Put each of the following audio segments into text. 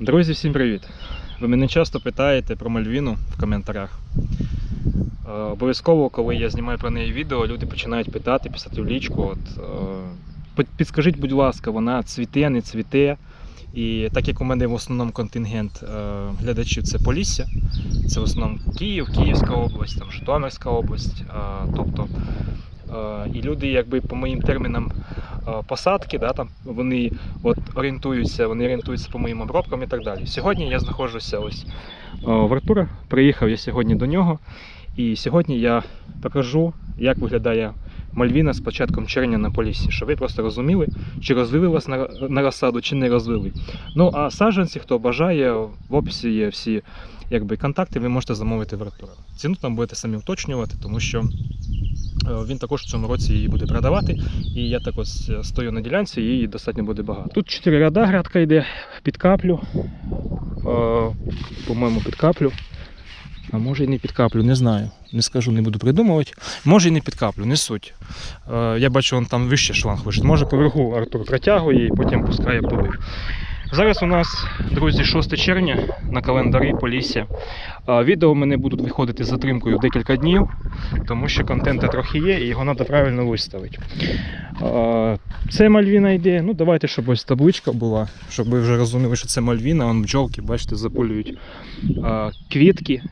Друзі, всім привіт! Ви мене часто питаєте про Мальвіну в коментарях. Е, обов'язково, коли я знімаю про неї відео, люди починають питати, писати в лічку. От, е, підскажіть, будь ласка, вона цвіте, не цвіте. І так як у мене в основному контингент е, глядачів це Полісся, це в основному Київ, Київська область, там, Житомирська область. тобто, і люди, якби по моїм термінам посадки, да, там, вони от орієнтуються, вони орієнтуються по моїм обробкам і так далі. Сьогодні я знаходжуся ось е, в Артура. Приїхав я сьогодні до нього. І сьогодні я покажу, як виглядає Мальвіна з початком червня на полісі, щоб ви просто розуміли, чи розвили вас на, розсаду, чи не розвили. Ну а саджанці, хто бажає, в описі є всі якби, контакти, ви можете замовити в Артура. Ціну там будете самі уточнювати, тому що е, він також в цьому році її буде продавати. І я так ось е, стою на ділянці, її достатньо буде багато. Тут 4 ряда, грядка йде під каплю. Е, По-моєму, під каплю. А може і не під каплю, не знаю. Не скажу, не буду придумувати. Може і не під каплю, не суть. Е, я бачу, вон там вище шланг вишить. Може поверху Артур протягує і потім пускає полив. Зараз у нас, друзі, 6 червня на календарі Полісся. Відео мене будуть виходити з затримкою декілька днів, тому що контенту трохи є і його треба правильно виставити. Це Мальвіна йде. Ну, давайте, щоб ось табличка була, щоб ви вже розуміли, що це Мальвіна. Вон бджолки, бачите, запулюють квітки,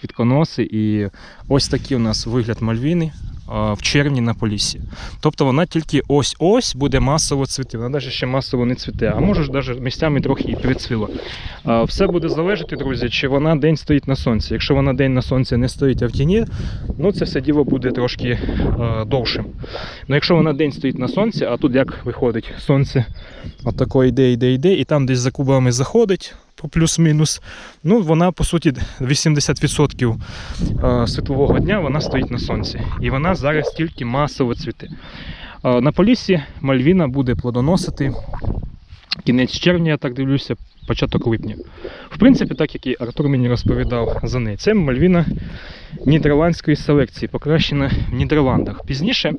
квітконоси. І ось такий у нас вигляд Мальвіни в червні на Поліссі. Тобто вона тільки ось-ось буде масово цвіти. Вона навіть ще масово не цвіте, а може навіть місцями трохи і прицвіла. Е, Все буде залежати, друзі, чи вона день стоїть на сонці. Якщо вона день на сонці не стоїть, а в тіні, ну це все діло буде трошки е, довшим. Ну якщо вона день стоїть на сонці, а тут як виходить сонце, отако йде, йде, йде, і там десь за кубами заходить. Плюс-мінус, ну вона по суті 80% е, світлового дня вона стоїть на сонці. І вона зараз тільки масово цвіте. Е, На полісі Мальвіна буде плодоносити кінець червня, я так дивлюся, початок липня. В принципі, так як і Артур мені розповідав за неї, це Мальвіна нідерландської селекції, покращена в Нідерландах. Пізніше,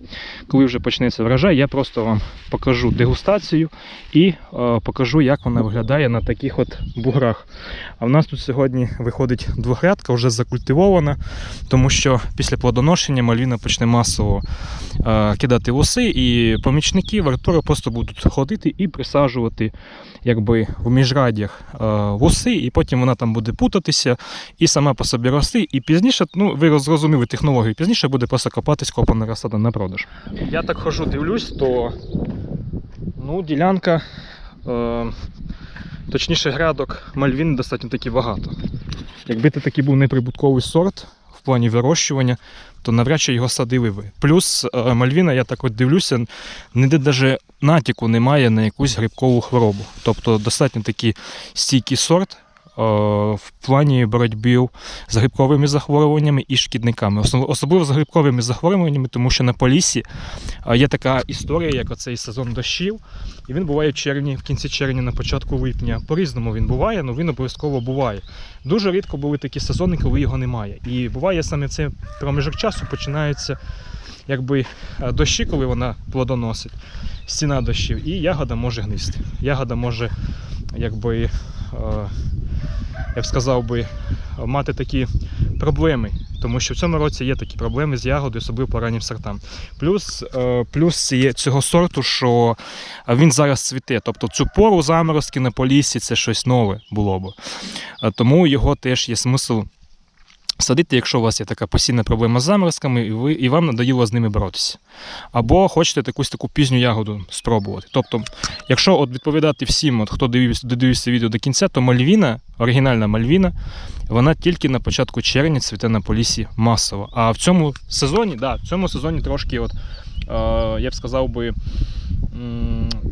коли вже почнеться врожай, я просто вам покажу дегустацію і е, покажу, як вона виглядає на таких от буграх. А в нас тут сьогодні виходить двохрядка, вже закультивована, тому що після плодоношення Мальвіна почне масово е, кидати лоси, і помічники в Артура просто будуть ходити і присаджувати якби, в міжрадях е, лоси, і потім вона там буде путатися і сама по собі рости. І пізніше, ну ви зрозуміли технологію, пізніше буде просто копатись копана розсада на продаж. Я так хожу, дивлюсь, то ну, ділянка, е, точніше, грядок Мальвін достатньо таки багато. Якби це такий був неприбутковий сорт в плані вирощування, то навряд чи його садили ви. Плюс е, Мальвіна, я так от дивлюся, ніде навіть натяку немає на якусь грибкову хворобу. Тобто достатньо такий стійкий сорт. Е, В плані боротьби з грибковими захворюваннями і шкідниками, особливо з грибковими захворюваннями, тому що на Поліссі е, є така історія, як оцей сезон дощів, і він буває в червні, в кінці червня, на початку липня. По-різному він буває, але він обов'язково буває. Дуже рідко були такі сезони, коли його немає. І буває саме цей проміжок часу починаються якби е, дощі, коли вона плодоносить, стіна дощів, і ягода може гнисти. Ягода може, якби, я б сказав би, мати такі проблеми. Тому що в цьому році є такі проблеми з ягодою, особливо по раннім сортам. Плюс, е, плюс є цього сорту, що він зараз цвіте. Тобто цю пору заморозки на полісі це щось нове було б. Е, Тому його теж є смисл садити, якщо у вас є така постійна проблема з заморозками, і, ви, і вам надоїло з ними боротися. Або хочете якусь таку пізню ягоду спробувати. Тобто, якщо от відповідати всім, от, хто дивився, додивився відео до кінця, то Мальвіна, оригінальна Мальвіна, вона тільки на початку червня цвіте на полісі масово. А в цьому сезоні, да, в цьому сезоні трошки, от, я б сказав би,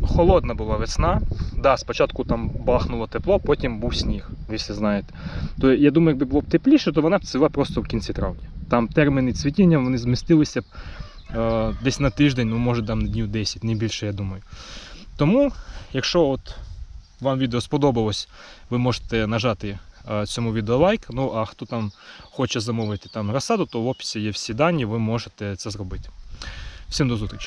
холодна була весна. Да, спочатку там бахнуло тепло, потім був сніг, всі знаєте. То я думаю, якби було б тепліше, то вона б цвіла просто в кінці травня. Там терміни цвітіння вони змістилися б е, десь на тиждень, ну може там на днів 10, не більше, я думаю. Тому, якщо от вам відео сподобалось, ви можете нажати е, цьому відео лайк. Ну а хто там хоче замовити там розсаду, то в описі є всі дані, ви можете це зробити. Всім до зустрічі!